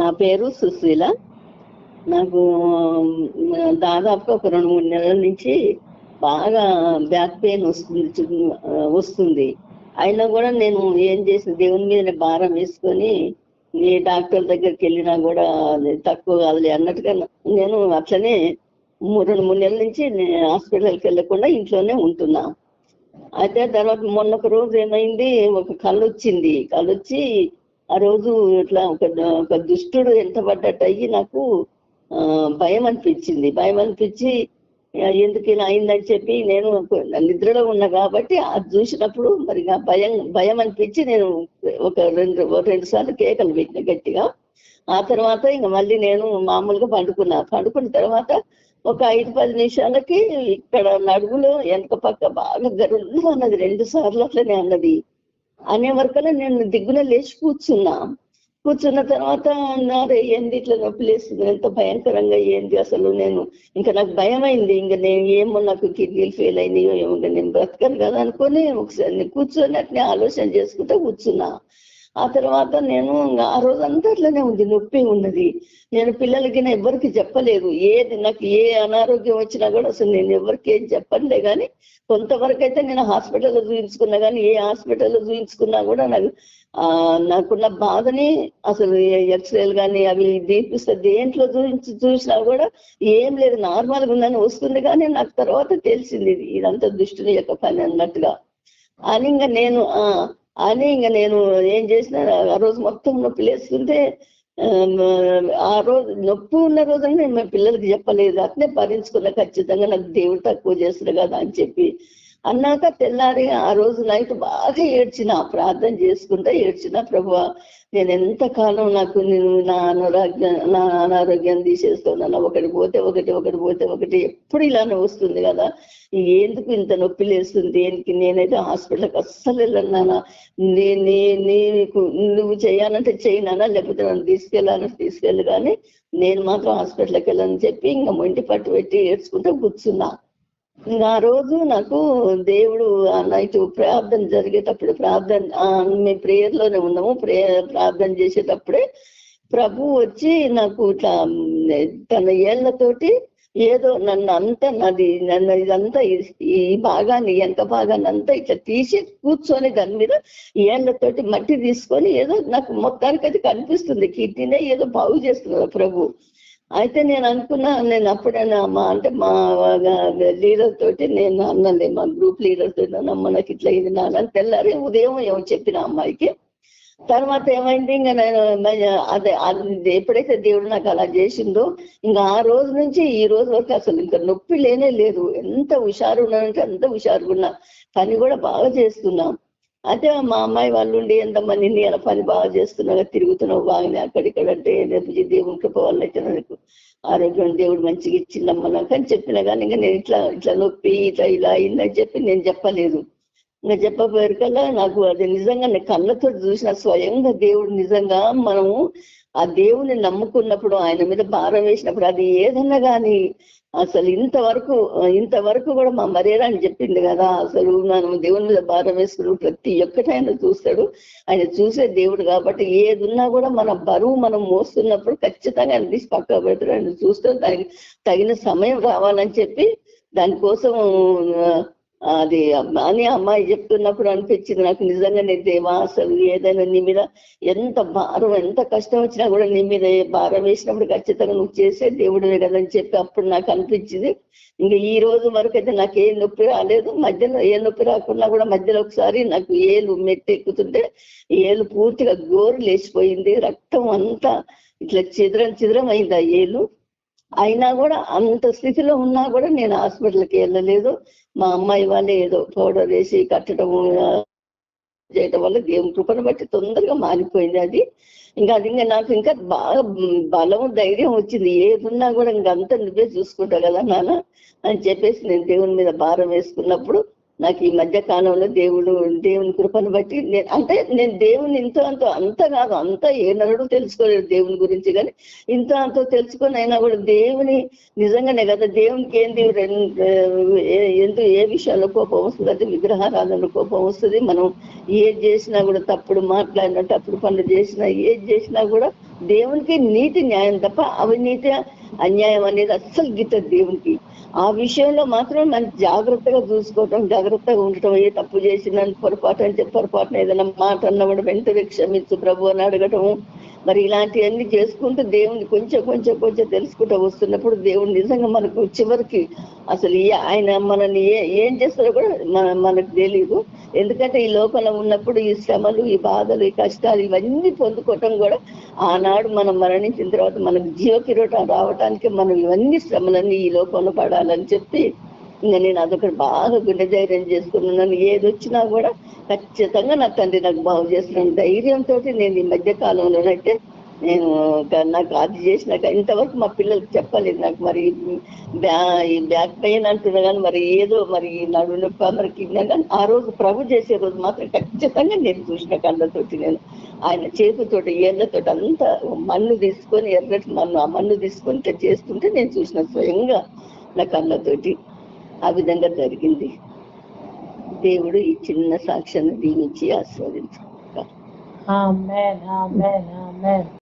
నా పేరు సుశీల. నాకు దాదాపుగా ఒక రెండు మూడు నెలల నుంచి బాగా బ్యాక్ పెయిన్ వస్తుంది వస్తుంది. అయినా కూడా నేను ఏం చేసిన దేవుని మీద భారం వేసుకొని ఏ డాక్టర్ దగ్గరికి వెళ్ళినా కూడా అది తక్కువ కాదులే అన్నట్టుగా నేను అట్లనే రెండు మూడు నెలల నుంచి నేను హాస్పిటల్కి వెళ్ళకుండా ఇంట్లోనే ఉంటున్నా. అయితే తర్వాత మొన్న ఒక రోజు ఏమైంది ఒక కళ్ళు వచ్చింది కళ్ళు వచ్చి ఆ రోజు ఇట్లా ఒక ఒక దుష్టుడు ఎంత పడ్డట్టు అయ్యి నాకు భయం అనిపించింది భయం అనిపించి ఎందుకు ఇలా అయిందని చెప్పి నేను నిద్రలో ఉన్నా కాబట్టి అది చూసినప్పుడు మరి భయం భయం అనిపించి నేను ఒక రెండు రెండు సార్లు కేకలు పెట్టిన గట్టిగా. ఆ తర్వాత ఇంకా మళ్ళీ నేను మామూలుగా పండుకున్నా. పండుకున్న తర్వాత ఒక ఐదు పది నిమిషాలకి ఇక్కడ నడుములో వెనక పక్క బాగా గరుడు అన్నది రెండు సార్లు అట్లనే అన్నది అనే వరకనే నేను దిగ్గున లేచి కూర్చున్నా. కూర్చున్న తర్వాత అన్నారు ఏంది ఇట్లా నొప్పి లేస్తుంది ఎంత భయంకరంగా ఏంది అసలు నేను? ఇంకా నాకు భయం అయింది ఇంకా నేను ఏమో నాకు కిడ్నీలు ఫెయిల్ అయినాయో ఏమో ఇంకా నేను బ్రతకను కదా అనుకొని ఒకసారి కూర్చొని అట్నే ఆలోచన చేసుకుంటూ కూర్చున్నా. ఆ తర్వాత నేను ఇంకా ఆ రోజంతా అట్లనే ఉంది నొప్పి ఉన్నది. నేను పిల్లలకి ఎవరికి చెప్పలేదు. ఏది నాకు ఏ అనారోగ్యం వచ్చినా కూడా అసలు నేను ఎవరికి ఏం చెప్పండి కానీ కొంతవరకు అయితే నేను హాస్పిటల్లో చూపించుకున్నా కానీ ఏ హాస్పిటల్లో చూపించుకున్నా కూడా నాకు ఆ నాకున్న బాధని అసలు ఎక్స్రేలు కానీ అవి దీపిస్తే దేంట్లో చూపించి చూసినా కూడా ఏం లేదు. నార్మల్గా ఉందని వస్తుంది కానీ నాకు తర్వాత తెలిసింది ఇది. ఇదంతా దుష్టుని యొక్క పని అన్నట్టుగా. అని ఇంకా నేను ఆ అని ఇంకా నేను ఏం చేసిన ఆ రోజు మొత్తం నొప్పి లేస్తుంటే ఆ రోజు నొప్పి ఉన్న రోజున నేను మా పిల్లలకి చెప్పలేదు. అట్నే భరించుకున్నా ఖచ్చితంగా నాకు దేవుడు తక్కువ చేస్తారు కదా అని చెప్పి అన్నాక తెల్లారి ఆ రోజు నైట్ బాగా ఏడ్చిన ప్రార్థన చేసుకుంటా ఏడ్చిన ప్రభు నేను ఎంత కాలం నాకు నేను నా అనారోగ్యం నా అనారోగ్యం తీసేస్తున్నాను ఒకటి పోతే ఒకటి ఒకటి పోతే ఒకటి ఎప్పుడు ఇలానే వస్తుంది కదా? ఎందుకు ఇంత నొప్పి లేస్తుంది? దేనికి నేనైతే హాస్పిటల్కి అస్సలు వెళ్ళన్నానా. నే నీకు నువ్వు చేయాలంటే చేయనానా? లేకపోతే నన్ను తీసుకెళ్ళాలంటే తీసుకెళ్ళి కానీ నేను మాత్రం హాస్పిటల్కి వెళ్ళని చెప్పి ఇంకా మొంటి పట్టు పెట్టి ఏడ్చుకుంటూ కూర్చున్నా. ఇంకా ఆ రోజు నాకు దేవుడు ఆ నైట్ ప్రార్థన జరిగేటప్పుడు ప్రార్థన మేము ప్రేయర్లోనే ఉన్నాము ప్రే ప్రార్థన చేసేటప్పుడే ప్రభు వచ్చి నాకు ఇట్లా తన ఏళ్ళతోటి ఏదో నన్ను అంతా నాది నన్ను ఇదంతా ఈ- ఈ భాగాన్ని ఎంత భాగాన్ని అంతా ఇట్లా తీసి కూర్చొని దాని మీద ఏళ్ళతోటి మట్టి తీసుకొని ఏదో నాకు మొత్తానికి అది కనిపిస్తుంది. కిడ్నీనే ఏదో బాగు చేస్తున్నారు ప్రభు. అయితే నేను అనుకున్నా నేను అప్పుడైనా మా అంటే మా లీడర్ తోటి నేను అన్నలే మా గ్రూప్ లీడర్ తోటి అమ్మ నాకు ఇట్లా ఇది నాన్న తెల్లారి ఉదయం ఏమో చెప్పిన అమ్మాయికి. తర్వాత ఏమైంది ఇంకా నేను అదే అది ఎప్పుడైతే దేవుడు నాకు అలా చేసిందో ఇంకా ఆ రోజు నుంచి ఈ రోజు వరకు అసలు ఇంకా నొప్పి లేనే లేదు. ఎంత హుషారు ఉన్నానంటే అంత హుషారుగా ఉన్నా పని కూడా బాగా చేస్తున్నాం. అయితే మా అమ్మాయి వాళ్ళు ఉండి ఎంతమంది నీ అలా పని బాగా చేస్తున్నావు తిరుగుతున్నావు బాగానే అక్కడిక్కడ అంటే రేపు ఈ కృప వల్ల నాకు ఆరోగ్యం దేవుడు మంచిగా ఇచ్చిందమ్మా నాకు అని చెప్పిన కానీ ఇంకా నేను ఇట్లా ఇట్లా నొప్పి ఇట్లా ఇలా అయిందని చెప్పి నేను చెప్పలేదు. ఇంకా చెప్పబోయారు కల్లా నాకు అది నిజంగా నేను కళ్ళతో చూసిన స్వయంగా దేవుడు నిజంగా మనము ఆ దేవుని నమ్ముకున్నప్పుడు ఆయన మీద భారం వేసినప్పుడు అది ఏదన్నా కానీ అసలు ఇంతవరకు ఇంతవరకు కూడా మా మర్యాద అని చెప్పింది కదా. అసలు మనం దేవుని మీద భారం వేసుకున్నాడు ప్రతి ఒక్కటి ఆయన చూస్తాడు. ఆయన చూసే దేవుడు కాబట్టి ఏది ఉన్నా కూడా మన బరువు మనం మోస్తున్నప్పుడు ఖచ్చితంగా ఆయన తీసి పక్క పెడతాడు. ఆయన చూస్తాడు. దానికి తగిన సమయం రావాలని చెప్పి దానికోసం అది అని అమ్మాయి చెప్తున్నప్పుడు అనిపించింది. నాకు నిజంగానే దేవా అసలు ఏదైనా నీ మీద ఎంత భారం ఎంత కష్టం వచ్చినా కూడా నీ మీద భారం వేసినప్పుడు ఖచ్చితంగా నువ్వు చేసే దేవుడివే కదని చెప్పి అప్పుడు నాకు అనిపించింది. ఇంకా ఈ రోజు వరకు అయితే నాకు ఏ నొప్పి రాలేదు. మధ్యలో ఏ నొప్పి రాకుండా కూడా మధ్యలో ఒకసారి నాకు ఏలు మెట్టెక్కుతుంటే ఏలు పూర్తిగా గోరు లేచిపోయింది. రక్తం అంతా ఇట్లా చిద్రం చిద్రం అయింది ఆ ఏలు. అయినా కూడా అంత స్థితిలో ఉన్నా కూడా నేను హాస్పిటల్కి వెళ్ళలేదు. మా అమ్మాయి వాళ్ళే ఏదో పౌడర్ వేసి కట్టడం చేయటం వల్ల దేవుని కృపను బట్టి తొందరగా మారిపోయింది అది. ఇంకా అది ఇంకా నాకు ఇంకా బాగా బలం ధైర్యం వచ్చింది. ఏదున్నా కూడా కూడా ఇంకంతా నువ్వే చూసుకుంటావు కదా నాన్న అని చెప్పేసి నేను దేవుని మీద భారం వేసుకున్నప్పుడు నాకు ఈ మధ్య కాలంలో దేవుడు దేవుని కృపను బట్టి నేను అంటే నేను దేవుని ఇంత అంతో అంత కాదు అంత ఏనాడు తెలుసుకోలేదు దేవుని గురించి కానీ ఇంత అంతో తెలుసుకొని అయినా కూడా దేవుని నిజంగానే కదా దేవునికి ఏంది రెం- ఏ- ఎందు ఏ విషయాల్లో కోపం వస్తుంది అంటే విగ్రహారాధనలో కోపం వస్తుంది మనం ఏది చేసినా కూడా తప్పుడు మాట్లాడినా తప్పుడు పనులు చేసినా ఏది చేసినా కూడా దేవునికి నీతి న్యాయం తప్ప అవినీతి అన్యాయం అనేది అస్సలు గిట్టదు దేవునికి. ఆ విషయంలో మాత్రం మనం జాగ్రత్తగా చూసుకోవటం జాగ్రత్తగా ఉండటం ఏ తప్పు చేసిన పొరపాటు అని చెప్పి పొరపాటున ఏదైనా మాట అన్నప్పుడు వెంటనే క్షమించు ప్రభు అని అడగటము మరి ఇలాంటివన్నీ చేసుకుంటూ దేవుని కొంచెం కొంచెం కొంచెం తెలుసుకుంటూ వస్తున్నప్పుడు దేవుడు నిజంగా మనకు చివరికి అసలు ఆయన మనల్ని ఏ ఏం చేస్తారో కూడా మన మనకు తెలియదు ఎందుకంటే ఈ లోకంలో ఉన్నప్పుడు ఈ శ్రమలు ఈ బాధలు ఈ కష్టాలు ఇవన్నీ పొందుకోవటం కూడా ఆనాడు మనం మరణించిన తర్వాత మనకు జీవ కిరీటం రావటానికి మనం ఇవన్నీ శ్రమలన్నీ ఈ లోకంలో పడాలని చెప్పి ఇంకా నేను అదొకటి బాగా గుండె ధైర్యం చేసుకున్నాను. ఏది వచ్చినా కూడా ఖచ్చితంగా నా తండ్రి నాకు బాగు చేసిన ధైర్యంతో నేను ఈ మధ్య కాలంలోనైతే నేను నాకు అది చేసినాక ఇంతవరకు మా పిల్లలకు చెప్పలేదు నాకు మరి బ్యా ఈ బ్యాక్ పెయిన్ అంటున్నా కానీ మరి ఏదో మరి నడు నొప్పి మరి కిడ్నీ కానీ ఆ రోజు ప్రభు చేసే రోజు మాత్రం ఖచ్చితంగా నేను చూసిన కళ్ళతోటి నేను ఆయన చేతితోటి ఏళ్ళతోటి అంతా మన్ను తీసుకొని ఎర్రటి మన్ను ఆ మన్ను తీసుకొని ఇట్లా చేస్తుంటే నేను చూసిన స్వయంగా నా కళ్ళతోటి ఆ విధంగా జరిగింది. దేవుడు ఈ చిన్న సాక్ష్యాన్ని దీవించి ఆస్వాదించు